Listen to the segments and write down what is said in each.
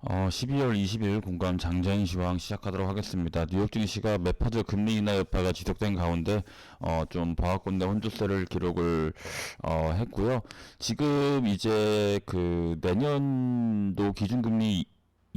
어, 12월 20일 공감 장자인 시황 시작하도록 하겠습니다. 뉴욕 증시가 매파적 금리 인하 여파가 지속된 가운데 어, 좀 보합권대 혼조세를 기록을 어, 했고요. 지금 이제 그 내년도 기준금리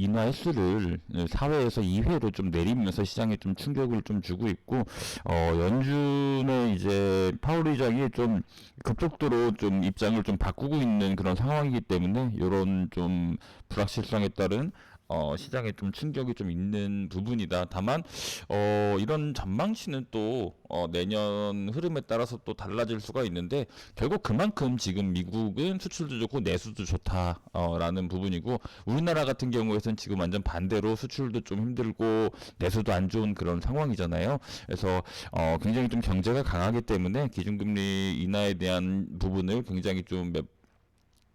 인하 횟수를 사회에서 2회로 좀 내리면서 시장에 좀 충격을 좀 주고 있고 어 연준의 이제 파월 의장이 좀 급속도로 좀 입장을 좀 바꾸고 있는 그런 상황이기 때문에 이런 좀 불확실성에 따른 어, 시장에 좀 충격이 좀 있는 부분이다. 다만, 어, 이런 전망치는 또, 어, 내년 흐름에 따라서 또 달라질 수가 있는데, 결국 그만큼 지금 미국은 수출도 좋고 내수도 좋다, 어, 라는 부분이고, 우리나라 같은 경우에선 지금 완전 반대로 수출도 좀 힘들고, 내수도 안 좋은 그런 상황이잖아요. 그래서, 어, 굉장히 좀 경제가 강하기 때문에 기준금리 인하에 대한 부분을 굉장히 좀 몇,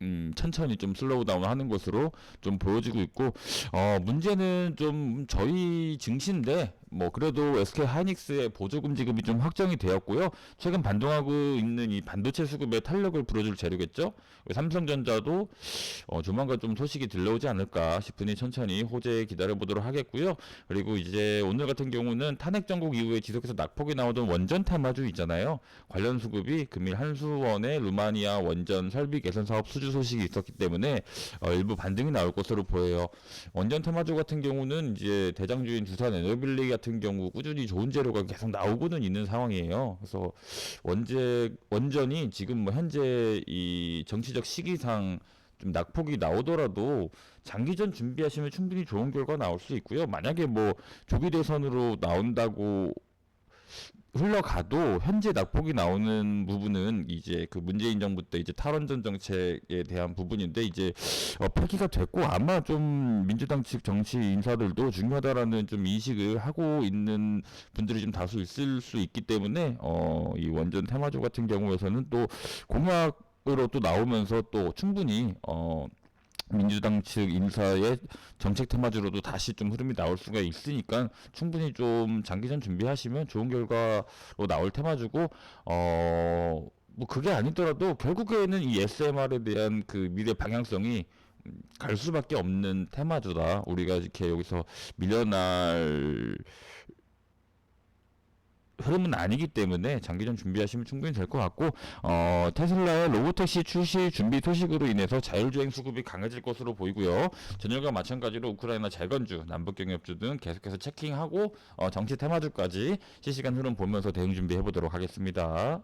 음, 천천히 좀 슬로우 다운 하는 것으로 좀 보여지고 있고, 어, 문제는 좀 저희 증시인데, 뭐, 그래도 SK 하이닉스의 보조금 지급이 좀 확정이 되었고요. 최근 반동하고 있는 이 반도체 수급에 탄력을 불어줄 재료겠죠? 삼성전자도, 어, 조만간 좀 소식이 들려오지 않을까 싶으니 천천히 호재 기다려보도록 하겠고요. 그리고 이제 오늘 같은 경우는 탄핵 정국 이후에 지속해서 낙폭이 나오던 원전 테마주 있잖아요. 관련 수급이 금일 한수원의 루마니아 원전 설비 개선 사업 수주 소식이 있었기 때문에 어, 일부 반등이 나올 것으로 보여요. 원전 테마주 같은 경우는 이제 대장주인 두산 에너빌리 같은 경우 꾸준히 좋은 재료가 계속 나오고는 있는 상황이에요. 그래서 원재 원전이 지금 뭐 현재 이 정치적 시기상 좀 낙폭이 나오더라도 장기전 준비하시면 충분히 좋은 결과 나올 수 있고요. 만약에 뭐 조기 대선으로 나온다고 흘러가도 현재 낙폭이 나오는 부분은 이제 그 문재인 정부 때 이제 탈원전 정책에 대한 부분인데 이제 어, 폐기가 됐고 아마 좀 민주당 측 정치 인사들도 중요하다라는 좀 인식을 하고 있는 분들이 좀 다수 있을 수 있기 때문에 어, 이 원전 테마주 같은 경우에서는 또 공약 으로 또 나오면서 또 충분히 어, 민주당 측 인사의 정책 테마주로도 다시 좀 흐름이 나올 수가 있으니까 충분히 좀 장기전 준비하시면 좋은 결과로 나올 테마주고 어. 뭐 그게 아니더라도 결국에는 이 SMR에 대한 그 미래 방향성이 음, 갈 수밖에 없는 테마주다. 우리가 이렇게 여기서 밀려날 흐름은 아니기 때문에 장기전 준비하시면 충분히 될 것 같고 어, 테슬라의 로보택시 출시 준비 소식으로 인해서 자율주행 수급이 강해질 것으로 보이고요. 전일과 마찬가지로 우크라이나 재건주, 남북경협주 등 계속해서 체킹하고 어, 정치 테마주까지 실시간 흐름 보면서 대응 준비해 보도록 하겠습니다.